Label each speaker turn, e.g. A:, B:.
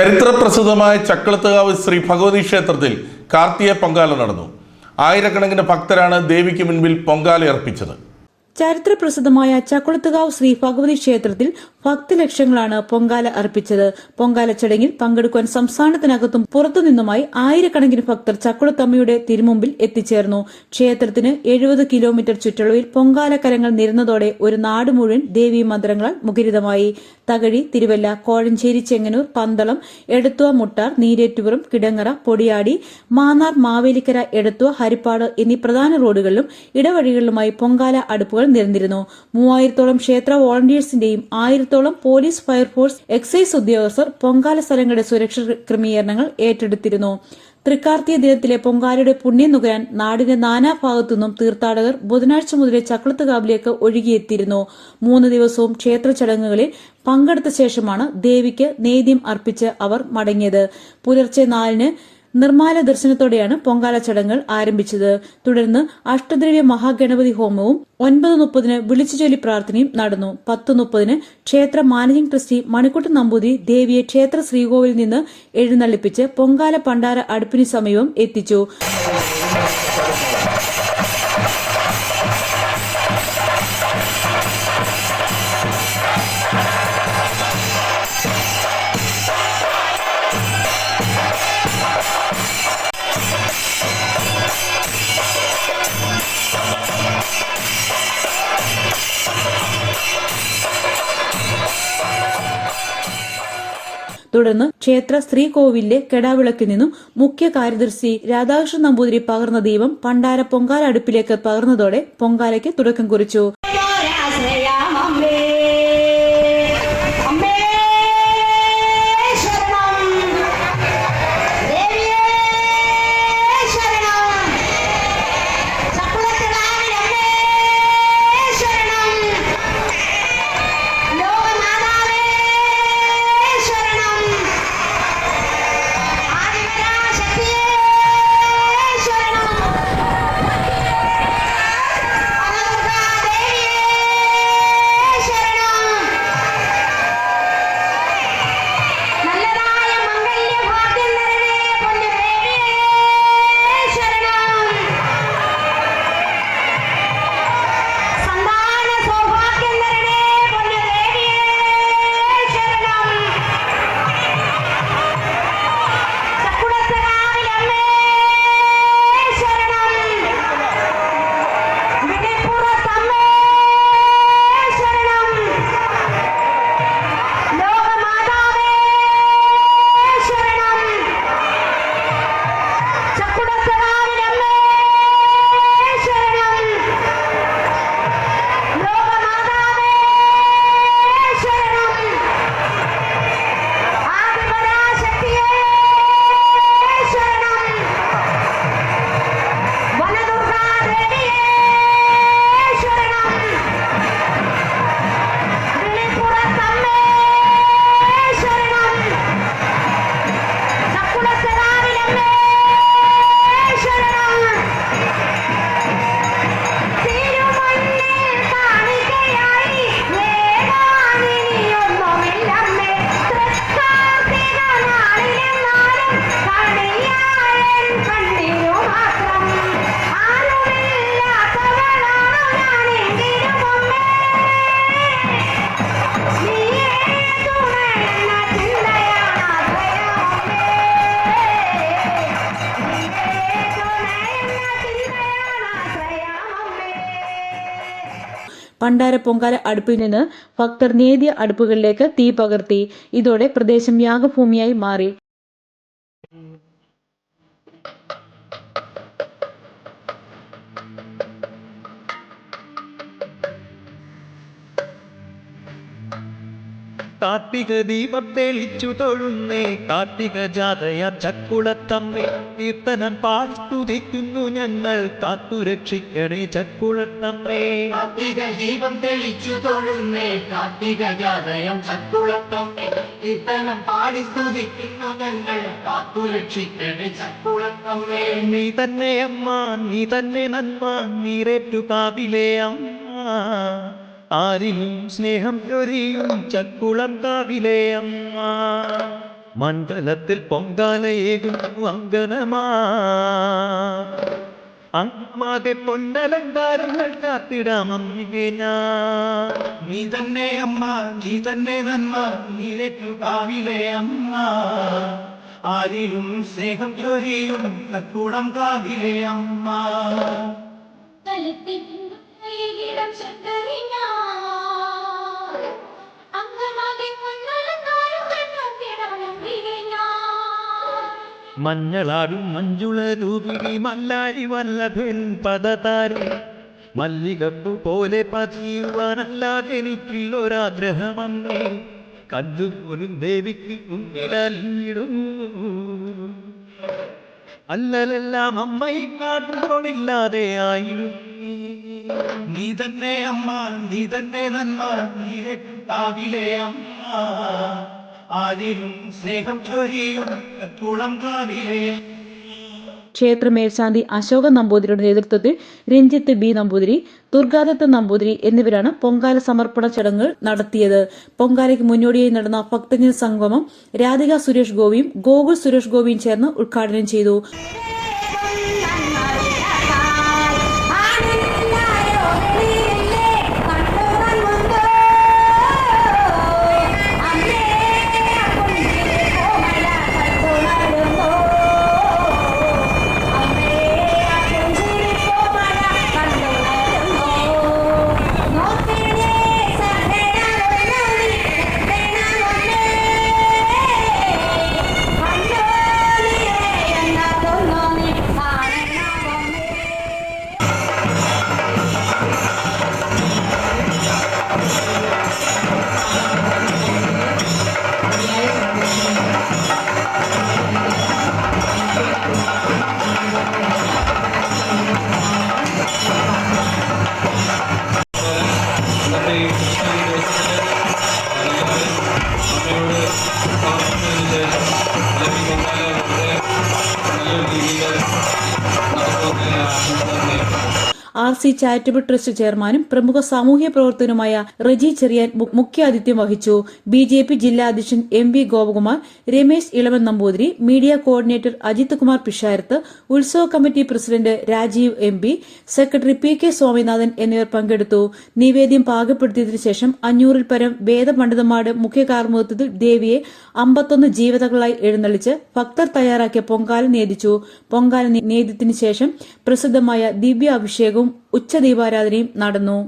A: ചരിത്രപ്രസിദ്ധമായ ചക്കളത്തുകാവ് ശ്രീ ഭഗവതി ക്ഷേത്രത്തിൽ കാർത്തിക പൊങ്കാല നടന്നു. ആയിരക്കണക്കിന് ഭക്തരാണ് ദേവിക്ക് മുൻപിൽ പൊങ്കാല അർപ്പിച്ചത്.
B: ചരിത്രപ്രസിദ്ധമായ ചക്കുളത്തുകാവ് ശ്രീ ഭഗവതി ക്ഷേത്രത്തിൽ ഭക്തലക്ഷങ്ങളാണ് പൊങ്കാല അർപ്പിച്ചത്. പൊങ്കാല ചടങ്ങിൽ പങ്കെടുക്കുവാൻ സംസ്ഥാനത്തിനകത്തും പുറത്തുനിന്നുമായി ആയിരക്കണക്കിന് ഭക്തർ ചക്കുളത്തമ്മയുടെ തിരുമുമ്പിൽ എത്തിച്ചേർന്നു. ക്ഷേത്രത്തിന് എഴുപത് കിലോമീറ്റർ ചുറ്റളവിൽ പൊങ്കാല കരങ്ങൾ നിരന്നതോടെ ഒരു നാട് മുഴുവൻ ദേവീ മന്ത്രങ്ങളാൽ മുഖരിതമായി. തകഴി തിരുവല്ല കോഴഞ്ചേരി ചെങ്ങന്നൂർ പന്തളം എടത്തുവ മുട്ടാർ നീരേറ്റുപുറം കിടങ്ങറ പൊടിയാടി മാന്നാർ മാവേലിക്കര എടത്തുവ ഹരിപ്പാട് എന്നീ പ്രധാന റോഡുകളിലും ഇടവഴികളിലുമായി പൊങ്കാല അടുപ്പുകൾ നിരന്നിരുന്നു മൂവായിരത്തോളം ക്ഷേത്ര വോളണ്ടിയേഴ്സിന്റെയും ആയിരത്തോളം പോലീസ് ഫയർഫോഴ്സ് എക്സൈസ് ഉദ്യോഗസ്ഥർ പൊങ്കാല സ്ഥലങ്ങളുടെ സുരക്ഷാ ക്രമീകരണങ്ങൾ ഏറ്റെടുത്തിരുന്നു. തൃക്കാർത്തിക ദിനത്തിലെ പൊങ്കാലയുടെ പുണ്യം നുകരാൻ നാടിന്റെ നാനാഭാഗത്തുനിന്നും തീർത്ഥാടകർ ബുധനാഴ്ച മുതലേ ചക്രത്തുകാവിലേക്ക് ഒഴുകിയെത്തിയിരുന്നു. മൂന്ന് ദിവസവും ക്ഷേത്ര ചടങ്ങുകളിൽ പങ്കെടുത്ത ശേഷമാണ് ദേവിക്ക് നേദ്യം അർപ്പിച്ച് അവർ മടങ്ങിയത്. പുലർച്ചെ നാലിന് നിർമ്മാല ദർശനത്തോടെയാണ് പൊങ്കാല ചടങ്ങുകൾ ആരംഭിച്ചത്. തുടർന്ന് അഷ്ടദ്രവ്യ മഹാഗണപതി ഹോമവും ഒൻപത് മുപ്പതിന് വിളിച്ചുചൊല്ലി പ്രാർത്ഥനയും നടന്നു. പത്ത് മുപ്പതിന് ക്ഷേത്ര മാനേജിംഗ് ട്രസ്റ്റി മണിക്കുട്ടൻ നമ്പൂതിരി ദേവിയെ ക്ഷേത്ര ശ്രീകോവിൽ നിന്ന് എഴുന്നള്ളിപ്പിച്ച് പൊങ്കാല പണ്ടാര അടുപ്പിന് സമീപം എത്തിച്ചു. തുടർന്ന് ക്ഷേത്ര ശ്രീകോവിലിലെ കെടാവിളക്കിൽ നിന്നും മുഖ്യ കാര്യദർശി രാധാകൃഷ്ണൻ നമ്പൂതിരി പകർന്ന ദീപം പണ്ടാര പൊങ്കാല അടുപ്പിലേക്ക് പകർന്നതോടെ പൊങ്കാലയ്ക്ക് തുടക്കം കുറിച്ചു. പണ്ടാര പൊങ്കാല അടുപ്പിൽ നിന്ന് ഭക്തർ നേതിയ അടുപ്പുകളിലേക്ക് തീ പകർത്തി. ഇതോടെ പ്രദേശം യാഗഭൂമിയായി മാറി.
C: കാർത്തിക ദീപം തെളിച്ചു തൊഴുന്നേ. കാർത്തിക ജാതയ ചക്കുളത്തമ്മേ. കീർത്തനം പാസ്തുതിക്കുന്നു ഞങ്ങൾ. കാത്തുരക്ഷിക്കണേ ചക്കുളത്തമ്മേ.
D: കാർത്തിക ദീപം തെളിച്ചു തൊഴുന്നേ. കാർത്തിക ജാതയം ചക്കുളത്തമ്മേ. കീർത്തനം പാടി സ്തുതിക്കുന്നു ഞങ്ങൾ കാത്തുരക്ഷിക്കണേ ചക്കുളത്തമ്മേ.
C: നീ തന്നെ അമ്മ നീ തന്നെ നന്മ നീരേറ്റു കാവിലേ അമ്മ. ആരിലും സ്നേഹം ചൊരിയും ചക്കുളത്താവിലെ അമ്മ. മണ്ഡലത്തിൽ പൊങ്കാലയേകുന്നു അങ്കനമാ. അമ്മാതെ പൊന്നലങ്കാരങ്ങൾ കാത്തിടാമേ ഞാൻ.
D: നീ തന്നെ അമ്മ നീ തന്നെ നന്മ നീരേറ്റു കാവിലെ അമ്മ. ആരിലും സ്നേഹം ചൊരിയും കൂടം കാവിലെ അമ്മ.
E: തലത്തിടം
C: മഞ്ഞളാടും മഞ്ജുള രൂപിണി മല്ലാരി വല്ലഭൻ പദതാരും. മല്ലികപ്പു പോലെ പതിയുവാനല്ലാതെ എനിക്കുള്ളൊരാഗ്രഹമന്നേ കല്ലുപോലും ദേവിക്ക് മുന്നിലും അല്ലലെല്ലാം അമ്മയും കാട്ടുകൊണ്ടില്ലാതെ ആയിരുന്നു
D: നീ തന്നെ അമ്മ നീ തന്നെ നന്മ നീ കാവിലെ അമ്മ.
B: ക്ഷേത്ര മേൽശാന്തി അശോക നമ്പൂതിരിയുടെ നേതൃത്വത്തിൽ രഞ്ജിത്ത് ബി നമ്പൂതിരി ദുർഗാദത്ത നമ്പൂതിരി എന്നിവരാണ് പൊങ്കാല സമർപ്പണ ചടങ്ങുകൾ നടത്തിയത്. പൊങ്കാലയ്ക്ക് മുന്നോടിയായി നടന്ന ഭക്തജന സംഗമം രാധിക സുരേഷ് ഗോപിയും ഗോകുൽ സുരേഷ് ഗോപിയും ചേർന്ന് ഉദ്ഘാടനം ചെയ്തു. ആർ സി ചാരിറ്റബിൾ ട്രസ്റ്റ് ചെയർമാനും പ്രമുഖ സാമൂഹ്യ പ്രവർത്തകനുമായ റജി ചെറിയാൻ മുഖ്യാതിഥ്യം വഹിച്ചു. ബി ജെ പി ജില്ലാ അധ്യക്ഷൻ M V Gopakumar Ramesh Ilavan Namboothiri media coordinator Ajith Kumar Pisharath ഉത്സവ committee president Rajeev M P secretary P K Swaminathan എന്നിവർ പങ്കെടുത്തു. നിവേദ്യം പാകപ്പെടുത്തിയതിനു ശേഷം അഞ്ഞൂറിൽ പരം വേദപണ്ഡിതന്മാരുടെ മുഖ്യ കാർമ്മികത്വത്തിൽ ദേവിയെ അമ്പത്തൊന്ന് ജീവതകളായി എഴുന്നള്ളിച്ച് ഭക്തർ തയ്യാറാക്കിയ പൊങ്കാല നേദിച്ചു. പൊങ്കാല നേദ്യത്തിനു ശേഷം പ്രസിദ്ധമായ ദിവ്യ അഭിഷേകവും ഉച്ചദീപാരാധനയും നടന്നു.